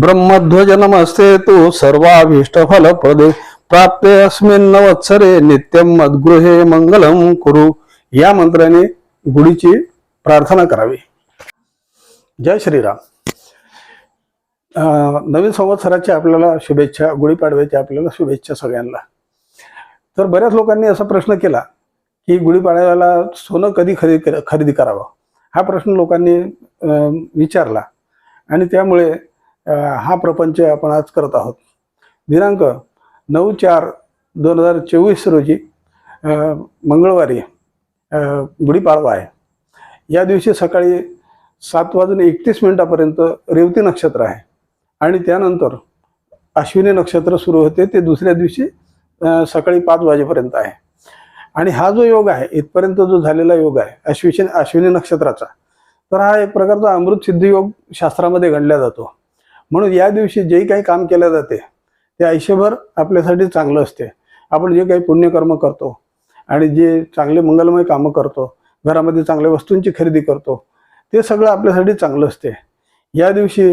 ब्रह्मध्वज नमस्ते तो सर्वाभीष्ट फल प्रदे प्राप्ते अस्मिन् नवत्सरे नित्यम मद्गृहे मंगलम कुरु। या मंत्राने गुढीची प्रार्थना करावी। जय श्रीराम। नवीन संवत्सराची आपल्याला शुभेच्छा गुढीपाडव्याची आपल्याला शुभेच्छा सगळ्यांना. तर बऱ्याच लोकांनी असा प्रश्न केला की गुढीपाडव्याला सोनं कधी खरेदी खरेदी करावं? हा प्रश्न लोकांनी विचारला. आणि त्यामुळे हा प्रपंच आपण आज करत आहोत. दिनांक नऊ चार दोन हजार चोवीस रोजी मंगळवारी गुढीपाडवा आहे. या दिवशी सकाळी सात वाजून एकतीस मिनिटापर्यंत रेवती नक्षत्र आहे. आणि त्यानंतर अश्विनी नक्षत्र सुरू होते. ते दुसऱ्या दिवशी सकाळी पाच वाजेपर्यंत आहे. आणि हा जो योग आहे इथपर्यंत जो झालेला योग आहे अश्विनी अश्विनी नक्षत्राचा तर हा एक प्रकारचा अमृत सिद्धी योग शास्त्रामध्ये घडला जातो. म्हणून या दिवशी जे काही काम केलं जाते ते आयुष्यभर आपल्यासाठी चांगलं असते. आपण जे काही पुण्यकर्म करतो आणि जे चांगले मंगलमय कामं करतो घरामध्ये चांगल्या वस्तूंची खरेदी करतो ते सगळं आपल्यासाठी चांगलं असते. या दिवशी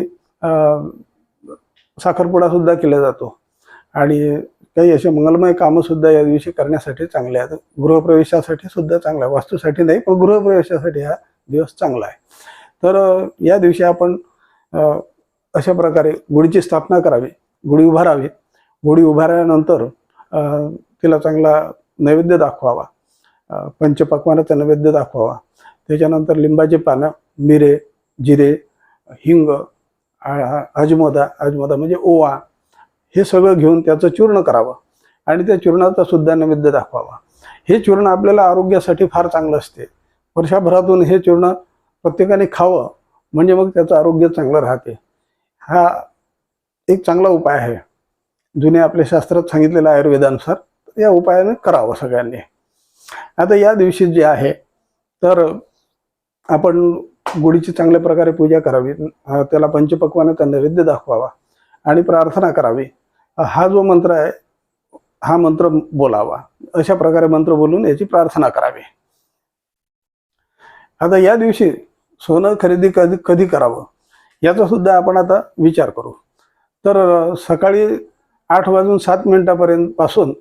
साखरपुडासुद्धा केला जातो. आणि काही असे मंगलमय कामंसुद्धा या दिवशी करण्यासाठी चांगले आहेत. गृहप्रवेशासाठी सुद्धा चांगला आहे वास्तूसाठी नाही पण गृहप्रवेशासाठी हा दिवस चांगला आहे. तर या दिवशी आपण अशा प्रकारे गुढीची स्थापना करावी गुढी उभारावी. गुढी उभारल्यानंतर तिला चांगला नैवेद्य दाखवावा. पंचपक्वानाचा नैवेद्य दाखवावा. त्याच्यानंतर लिंबाची पानं मिरे जिरे हिंग अजमोदा अजमोदा म्हणजे ओवा हे सगळं घेऊन त्याचं चूर्ण करावं. आणि त्या चूर्णाचा सुद्धा नैवेद्य दाखवावा. हे चूर्ण आपल्याला आरोग्यासाठी फार चांगलं असते. वर्षभरातून हे चूर्ण प्रत्येकाने खावं म्हणजे मग त्याचं आरोग्य चांगलं राहते. हा एक चांगला उपाय आहे. जुने आपल्या शास्त्रात सांगितलेलं आयुर्वेदानुसार या उपायाने करावं सगळ्यांनी. आता या दिवशी जे आहे तर आपण गुढीची चांगल्या प्रकारे पूजा करावी त्याला पंचपक्वानाचा नैवेद्य दाखवावा आणि प्रार्थना करावी. हा जो मंत्र आहे हा मंत्र बोलावा. अशा प्रकारे मंत्र बोलून याची प्रार्थना करावी. आता या दिवशी सोनं खरेदी कधी कधी करावं? याचा सुद्धा आपण आता विचार करू. तर सकाळी आठ वाजून सात मिनिटापर्यंत पासून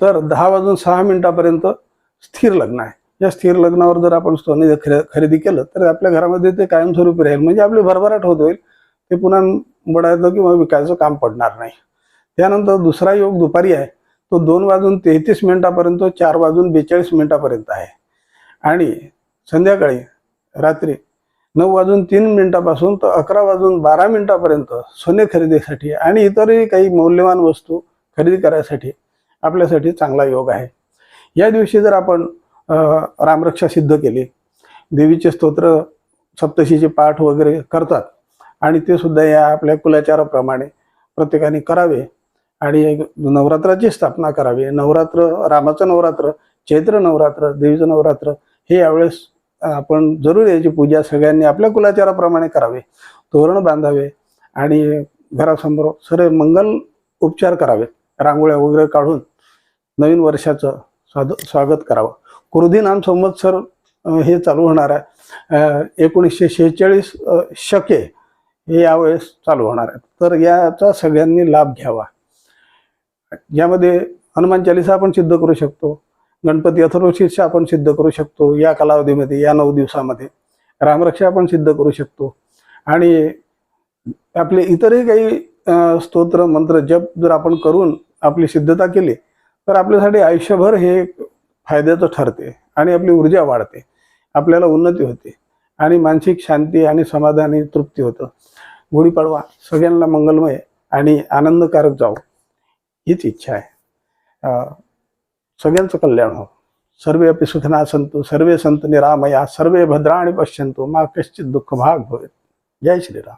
तर दहा वाजून सहा मिनिटापर्यंत स्थिर लग्न आहे. या स्थिर लग्नावर जर आपण सोने खरे खरेदी केलं तर आपल्या घरामध्ये ते कायमस्वरूपी राहील. म्हणजे आपली भरभराट होत होईल. ते पुन्हा बडायचं किंवा विकायचं काम पडणार नाही. त्यानंतर दुसरा योग दुपारी आहे. तो दोन वाजून तेहतीस मिनिटापर्यंत चार वाजून बेचाळीस मिनिटापर्यंत आहे. आणि संध्याकाळी रात्री नऊ वाजून तीन मिनिटापासून तर अकरा वाजून बारा मिनिटापर्यंत सोने खरेदीसाठी आणि इतरही काही मौल्यवान वस्तू खरेदी करायसाठी आपल्यासाठी चांगला योग आहे. या दिवशी जर आपण रामरक्षा सिद्ध केली देवीचे स्तोत्र सप्तशीचे पाठ वगैरे करतात आणि ते सुद्धा या आपल्या कुलाचाराप्रमाणे प्रत्येकाने करावे आणि नवरात्राची स्थापना करावी. नवरात्र रामाचं नवरात्र चैत्र नवरात्र देवीचं नवरात्र हे यावेळेस आपण जरूर याची पूजा सगळ्यांनी आपल्या कुलाचाराप्रमाणे करावे तोरण बांधावे आणि घरासमोर सर्व मंगल उपचार करावे रांगोळ्या वगैरे काढून नवीन वर्षाचं स्वाद स्वागत करावं. क्रोधी नाम संवत्सर हे चालू होणार आहे. एकोणीसशे शेहेचाळीस शके हे यावेळेस चालू होणार आहे. तर याचा सगळ्यांनी लाभ घ्यावा. यामध्ये हनुमान चालिसा आपण सिद्ध करू शकतो. गणपती अथर्वशीर्ष आपण सिद्ध करू शकतो या कालावधीमध्ये या नऊ दिवसामध्ये. रामरक्षा आपण सिद्ध करू शकतो. आणि आपले इतरही काही स्तोत्र मंत्र जप जर आपण करून आपली सिद्धता केली तर आपल्यासाठी आयुष्यभर हे फायद्याचं ठरते आणि आपली ऊर्जा वाढते. आपल्याला उन्नती होते आणि मानसिक शांती आणि समाधानी तृप्ती होतं. गुढीपाडवा सगळ्यांना मंगलमय आणि आनंदकारक जाऊ हीच इच्छा आहे. सगळ्यांचं कल्याण हो. सर्वे अपि सुखना संतु सर्वे संत निरामया सर्वे भद्राणी पश्यंतु मा कश्चित दुःख भाग भवेत. जय श्रीराम.